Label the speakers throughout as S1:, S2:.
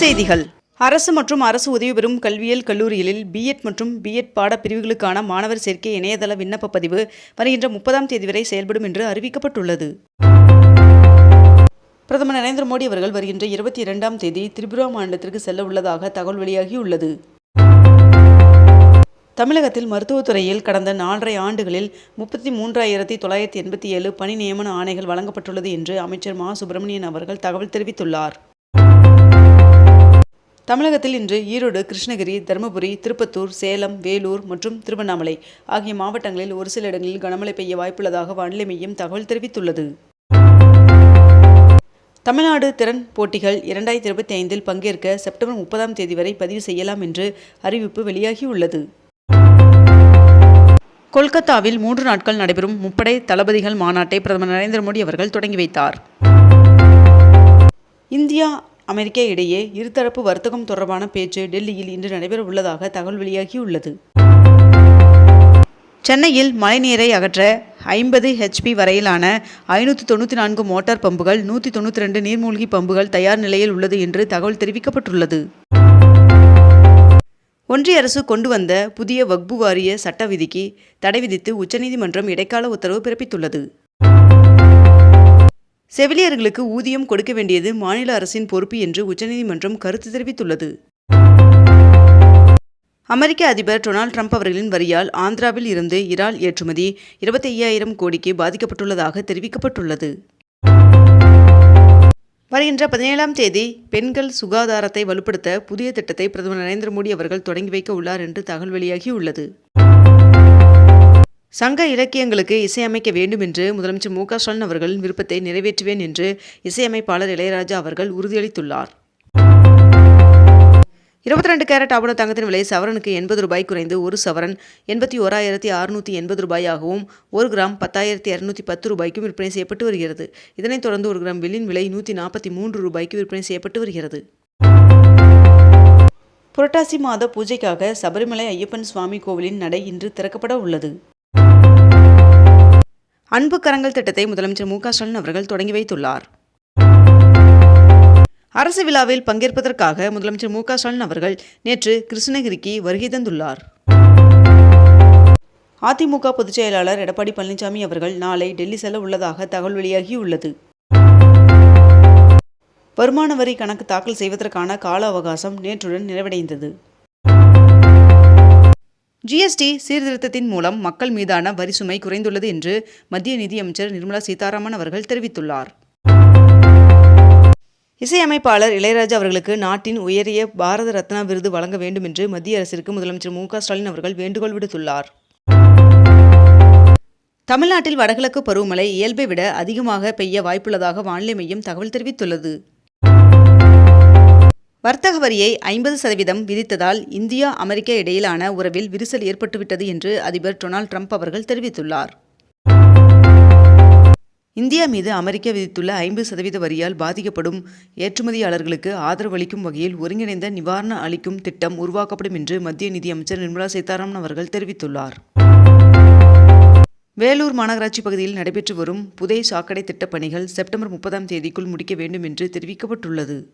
S1: செய்திகள். அரசு மற்றும் அரசு உதவி பெறும் கல்வியியல் கல்லூரிகளில் பிஎட் மற்றும் பிஎட் பாடப்பிரிவுகளுக்கான மாணவர் சேர்க்கை இணையதள விண்ணப்ப பதிவு வருகின்ற முப்பதாம் தேதி வரை செயல்படும் என்று அறிவிக்கப்பட்டுள்ளது. பிரதமர் நரேந்திர மோடி அவர்கள் வருகின்ற இருபத்தி இரண்டாம் தேதி திரிபுரா மாநிலத்திற்கு செல்ல உள்ளதாக தகவல் வெளியாகியுள்ளது. தமிழகத்தில் மருத்துவத்துறையில் கடந்த நாலரை ஆண்டுகளில் முப்பத்தி மூன்றாயிரத்தி தொள்ளாயிரத்தி எண்பத்தி ஏழு பணி நியமன ஆணைகள் வழங்கப்பட்டுள்ளது என்று அமைச்சர் மா. சுப்பிரமணியன் அவர்கள் தகவல் தெரிவித்துள்ளார். தமிழகத்தில் இன்று ஈரோடு கிருஷ்ணகிரி தருமபுரி திருப்பத்தூர் சேலம் வேலூர் மற்றும் திருவண்ணாமலை ஆகிய மாவட்டங்களில் ஒரு சில இடங்களில் கனமழை பெய்ய வாய்ப்புள்ளதாக வானிலை மையம் தகவல் தெரிவித்துள்ளது. தமிழ்நாடு திறன் போட்டிகள் இரண்டாயிரத்தி இருபத்தி ஐந்தில் பங்கேற்க செப்டம்பர் முப்பதாம் தேதி வரை பதிவு செய்யலாம் என்று அறிவிப்பு வெளியாகியுள்ளது. கொல்கத்தாவில் மூன்று நாட்கள் நடைபெறும் முப்படை தளபதிகள் மாநாட்டை பிரதமர் நரேந்திர மோடி அவர்கள் தொடங்கி வைத்தார். இந்தியா அமெரிக்கா இடையே இருதரப்பு வர்த்தகம் தொடர்பான பேச்சு டெல்லியில் இன்று நடைபெற உள்ளதாக தகவல் வெளியாகியுள்ளது. சென்னையில் மழைநீரை அகற்ற ஐம்பது ஹெச்பி வரையிலான ஐநூற்றி தொண்ணூற்றி நான்கு மோட்டார் பம்புகள் நூற்றி தொண்ணூற்றி ரெண்டு நீர்மூழ்கி பம்புகள் தயார் நிலையில் உள்ளது என்று தகவல் தெரிவிக்கப்பட்டுள்ளது. ஒன்றிய அரசு கொண்டு வந்த புதிய வக்பு வாரிய சட்ட விதிக்கு தடை விதித்து உச்சநீதிமன்றம் இடைக்கால உத்தரவு பிறப்பித்துள்ளது. செவிலியர்களுக்கு ஊதியம் கொடுக்க வேண்டியது மாநில அரசின் பொறுப்பு என்று உச்சநீதிமன்றம் கருத்து தெரிவித்துள்ளது. அமெரிக்க அதிபர் டொனால்ட் ட்ரம்ப் அவர்களின் வரியால் ஆந்திராவில் இருந்து இறால் ஏற்றுமதி இருபத்தி ஐயாயிரம் கோடிக்கு பாதிக்கப்பட்டுள்ளதாக தெரிவிக்கப்பட்டுள்ளது. வருகின்ற பதினேழாம் தேதி பெண்கள் சுகாதாரத்தை வலுப்படுத்த புதிய திட்டத்தை பிரதமர் நரேந்திர மோடி அவர்கள் தொடங்கி வைக்க உள்ளார் என்று தகவல் வெளியாகியுள்ளது. சங்க இலக்கியங்களுக்கு இசையமைக்க வேண்டும் என்று முதலமைச்சர் மு க ஸ்டாலின் அவர்களின் விருப்பத்தை நிறைவேற்றுவேன் என்று இசையமைப்பாளர் இளையராஜா அவர்கள் உறுதியளித்துள்ளார். இருபத்தி ரெண்டு கேரட் ஆபண தங்கத்தின் விலை சவரனுக்கு எண்பது ரூபாய் குறைந்து ஒரு சவரன் எண்பத்தி ஓராயிரத்தி அறுநூற்றி எண்பது ரூபாயாகவும் ஒரு கிராம் பத்தாயிரத்தி இரநூத்தி பத்து ரூபாய்க்கும் விற்பனை செய்யப்பட்டு வருகிறது. இதனைத் தொடர்ந்து ஒரு கிராம் வெள்ளின் விலை நூற்றி நாற்பத்தி மூன்று ரூபாய்க்கு விற்பனை செய்யப்பட்டு வருகிறது. புரட்டாசி மாத பூஜைக்காக சபரிமலை ஐயப்பன் சுவாமி கோவிலின் நடை இன்று திறக்கப்பட உள்ளது. அன்பு கரங்கள் திட்டத்தை முதலமைச்சர் மு க ஸ்டாலின் அவர்கள் தொடங்கி வைத்துள்ளார். அரசு விழாவில் பங்கேற்பதற்காக முதலமைச்சர் மு க ஸ்டாலின் அவர்கள் நேற்று கிருஷ்ணகிரிக்கு வருகை தந்துள்ளார். அதிமுக பொதுச் செயலாளர் எடப்பாடி பழனிசாமி அவர்கள் நாளை டெல்லி செல்ல உள்ளதாக தகவல் வெளியாகியுள்ளது. வருமான வரி கணக்கு தாக்கல் செய்வதற்கான கால அவகாசம் நேற்றுடன் நிறைவடைந்தது. ஜிஎஸ்டி சீர்திருத்தத்தின் மூலம் மக்கள் மீதான வரி சுமை குறைந்துள்ளது என்று மத்திய நிதியமைச்சர் நிர்மலா சீதாராமன் அவர்கள் தெரிவித்துள்ளார். இசையமைப்பாளர் இளையராஜா அவர்களுக்கு நாட்டின் உயரிய பாரத ரத்னா விருது வழங்க வேண்டும் என்று மத்திய அரசிற்கு முதலமைச்சர் மு ஸ்டாலின் அவர்கள் வேண்டுகோள் விடுத்துள்ளார். தமிழ்நாட்டில் வடகிழக்கு பருவமழை இயல்பை விட அதிகமாக பெய்ய வாய்ப்புள்ளதாக வானிலை மையம் தகவல் தெரிவித்துள்ளது. வர்த்தக வரியை ஐம்பது சதவீதம் விதித்ததால் இந்தியா அமெரிக்கா இடையிலான உறவில் விரிசல் ஏற்பட்டுவிட்டது என்று அதிபர் டொனால்ட் ட்ரம்ப் அவர்கள் தெரிவித்துள்ளார். இந்தியா மீது அமெரிக்கா விதித்துள்ள ஐம்பது சதவீத வரியால் பாதிக்கப்படும் ஏற்றுமதியாளர்களுக்கு ஆதரவு அளிக்கும் வகையில் ஒருங்கிணைந்த நிவாரண அளிக்கும் திட்டம் உருவாக்கப்படும் என்று மத்திய நிதியமைச்சர் நிர்மலா சீதாராமன் அவர்கள் தெரிவித்துள்ளார். வேலூர் மாநகராட்சி பகுதியில் நடைபெற்று வரும் புதை சாக்கடை திட்டப் பணிகள் செப்டம்பர் முப்பதாம் தேதிக்குள் முடிக்க வேண்டும் என்று தெரிவிக்கப்பட்டுள்ளது.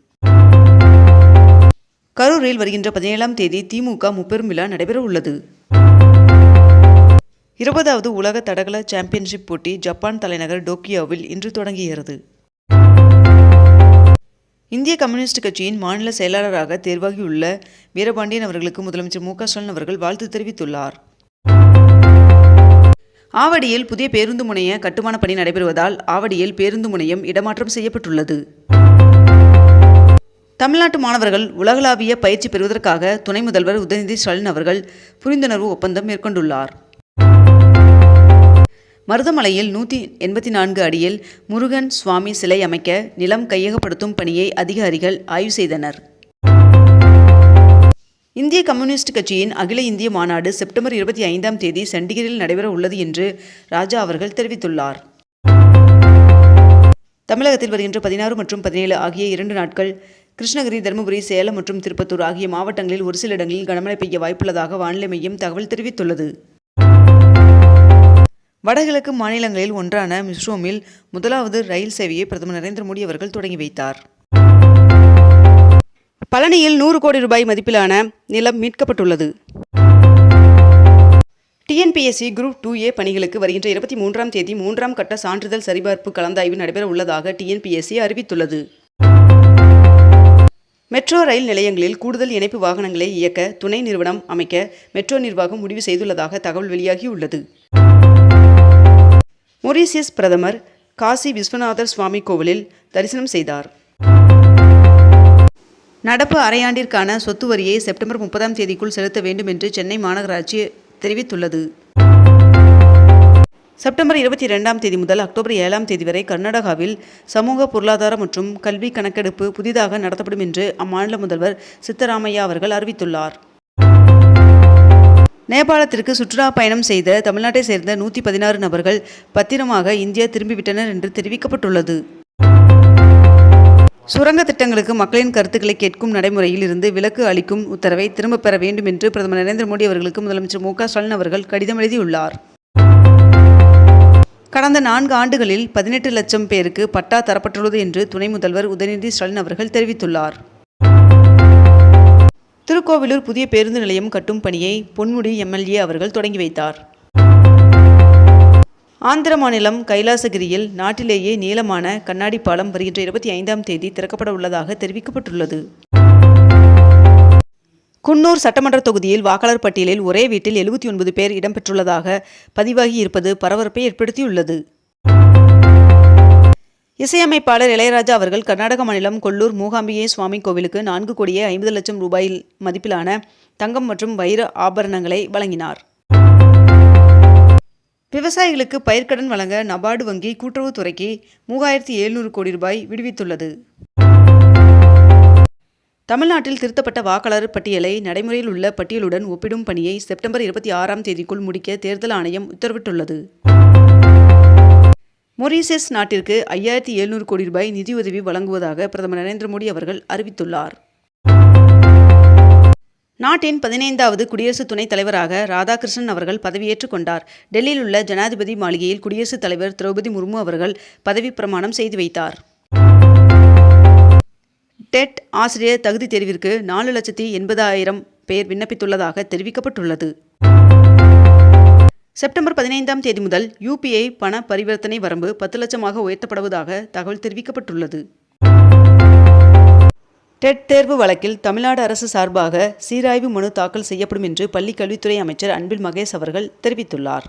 S1: கரூரில் வருகின்ற பதினேழாம் தேதி திமுக முப்பெரும் விழா நடைபெற உள்ளது இருபதாவது உலக தடகள சாம்பியன்ஷிப் போட்டி ஜப்பான் தலைநகர் டோக்கியோவில் இன்று தொடங்குகிறது. இந்திய கம்யூனிஸ்ட் கட்சியின் மாநில செயலாளராக தேர்வாகியுள்ள வீரபாண்டியன் அவர்களுக்கு முதலமைச்சர் மு க ஸ்டாலின் அவர்கள் வாழ்த்து தெரிவித்துள்ளார். ஆவடியில் புதிய பேருந்து முனைய கட்டுமான பணி நடைபெறுவதால் ஆவடியில் பேருந்து முனையம் இடமாற்றம் செய்யப்பட்டுள்ளது. தமிழ்நாட்டு மாணவர்கள் உலகளாவிய பயிற்சி பெறுவதற்காக துணை முதல்வர் உதயநிதி ஸ்டாலின் அவர்கள் புரிந்துணர்வு ஒப்பந்தம் மேற்கொண்டுள்ளார். மருதமலையில் நூற்றி எண்பத்தி நான்கு அடியில் முருகன் சுவாமி சிலை அமைக்க நிலம் கையகப்படுத்தும் பணியை அதிகாரிகள் ஆய்வு செய்தனர். இந்திய கம்யூனிஸ்ட் கட்சியின் அகில இந்திய மாநாடு செப்டம்பர் இருபத்தி ஐந்தாம் தேதி சண்டிகரில் நடைபெற உள்ளது என்று ராஜா அவர்கள் தெரிவித்துள்ளார். தமிழகத்தில் வருகின்ற பதினாறு மற்றும் பதினேழு ஆகிய இரண்டு நாட்கள் கிருஷ்ணகிரி தருமபுரி சேலம் மற்றும் திருப்பத்தூர் ஆகிய மாவட்டங்களில் ஒரு சில இடங்களில் கனமழை பெய்ய வாய்ப்புள்ளதாக வானிலை மையம் தகவல் தெரிவித்துள்ளது. வடகிழக்கு மாநிலங்களில் ஒன்றான மிஸ்ரோமில் முதலாவது ரயில் சேவையை பிரதமர் நரேந்திர மோடி அவர்கள் தொடங்கி வைத்தார். பழனியில் நூறு கோடி ரூபாய் மதிப்பிலான நிலம் மீட்கப்பட்டுள்ளது. டிஎன்பிஎஸ்சி குரூப் டூ ஏ பணிகளுக்கு வருகின்ற இருபத்தி மூன்றாம் தேதி மூன்றாம் கட்ட சான்றிதழ் சரிபார்ப்பு கலந்தாய்வு நடைபெற உள்ளதாக டிஎன்பிஎஸ்சி அறிவித்துள்ளது. மெட்ரோ ரயில் நிலையங்களில் கூடுதல் இணைப்பு வாகனங்களை இயக்க துணை நிறுவனம் அமைக்க மெட்ரோ நிர்வாகம் முடிவு செய்துள்ளதாக தகவல் வெளியாகியுள்ளது. மொரீசியஸ் பிரதமர் காசி விஸ்வநாதர் சுவாமி கோவிலில் தரிசனம் செய்தார். நடப்பு அரையாண்டிற்கான சொத்து வரியை செப்டம்பர் முப்பதாம் தேதிக்குள் செலுத்த வேண்டும் என்று சென்னை மாநகராட்சி தெரிவித்துள்ளது. செப்டம்பர் இருபத்தி இரண்டாம் தேதி முதல் அக்டோபர் ஏழாம் தேதி வரை கர்நாடகாவில் சமூக பொருளாதார மற்றும் கல்வி கணக்கெடுப்பு புதிதாக நடத்தப்படும் என்று அம்மாநில முதல்வர் சித்தராமையா அவர்கள் அறிவித்துள்ளார். நேபாளத்திற்கு சுற்றுலா பயணம் செய்த தமிழ்நாட்டை சேர்ந்த நூற்றி பதினாறு நபர்கள் பத்திரமாக இந்தியா திரும்பிவிட்டனர் என்று தெரிவிக்கப்பட்டுள்ளது. சுரங்க திட்டங்களுக்கு மக்களின் கருத்துக்களை கேட்கும் நடைமுறையில் இருந்து விலக்கு அளிக்கும் உத்தரவை திரும்பப் பெற வேண்டும் என்று பிரதமர் நரேந்திர மோடி அவர்களுக்கு முதலமைச்சர் மு க ஸ்டாலின் அவர்கள் கடிதம் எழுதியுள்ளார். கடந்த நான்கு ஆண்டுகளில் பதினெட்டு லட்சம் பேருக்கு பட்டா தரப்பட்டுள்ளது என்று துணை முதல்வர் உதயநிதி ஸ்டாலின் அவர்கள் தெரிவித்துள்ளார். திருக்கோவிலூர் புதிய பேருந்து நிலையம் கட்டும் பணியை பொன்முடி எம்எல்ஏ அவர்கள் தொடங்கி வைத்தார். ஆந்திர மாநிலம் கைலாசகிரியில் நாட்டிலேயே நீளமான கண்ணாடி பாலம் வருகின்ற இருபத்தி ஐந்தாம் தேதி திறக்கப்பட உள்ளதாக தெரிவிக்கப்பட்டுள்ளது. குன்னூர் சட்டமன்ற தொகுதியில் வாக்காளர் பட்டியலில் ஒரே வீட்டில் எழுபத்தி ஒன்பது பேர் இடம்பெற்றுள்ளதாக பதிவாகி இருப்பது பரபரப்பை ஏற்படுத்தியுள்ளது. இசையமைப்பாளர் இளையராஜா அவர்கள் கர்நாடக மாநிலம் கொல்லூர் மூகாம்பிகை சுவாமி கோவிலுக்கு நான்கு கோடியே ஐம்பது லட்சம் ரூபாயில் மதிப்பிலான தங்கம் மற்றும் வைர ஆபரணங்களை வழங்கினார். விவசாயிகளுக்கு பயிர்க்கடன் வழங்க நபார்டு வங்கி கூட்டுறவுத்துறைக்கு மூவாயிரத்தி எழுநூறு கோடி ரூபாய் விடுவித்துள்ளது. தமிழ்நாட்டில் திருத்தப்பட்ட வாக்காளர் பட்டியலை நடைமுறையில் உள்ள பட்டியலுடன் ஒப்பிடும் பணியை செப்டம்பர் இருபத்தி ஆறாம் தேதிக்குள் முடிக்க தேர்தல் ஆணையம் உத்தரவிட்டுள்ளது. மொரீசியஸ் நாட்டிற்கு ஐயாயிரத்தி எழுநூறு கோடி ரூபாய் நிதியுதவி வழங்குவதாக பிரதமர் நரேந்திர மோடி அவர்கள் அறிவித்துள்ளார். நாட்டின் பதினைந்தாவது குடியரசு துணைத் தலைவராக ராதாகிருஷ்ணன் அவர்கள் பதவியேற்றுக் கொண்டார். டெல்லியில் உள்ள ஜனாதிபதி மாளிகையில் குடியரசுத் தலைவர் திரௌபதி முர்மு அவர்கள் பதவி பிரமாணம் செய்து வைத்தார். டெட் ஆசிரியர் தகுதி தேர்விற்கு நாலு லட்சத்தி எண்பதாயிரம் பேர் விண்ணப்பித்துள்ளதாக தெரிவிக்கப்பட்டுள்ளது. செப்டம்பர் பதினைந்தாம் தேதி முதல் யூபிஐ பண பரிவர்த்தனை வரம்பு பத்து லட்சமாக உயர்த்தப்படுவதாக தகவல் தெரிவிக்கப்பட்டுள்ளது. டெட் தேர்வு வழக்கில் தமிழ்நாடு அரசு சார்பாக சீராய்வு மனு தாக்கல் செய்யப்படும் என்று பள்ளிக் கல்வித்துறை அமைச்சர் அன்பில் மகேஷ் அவர்கள் தெரிவித்துள்ளார்.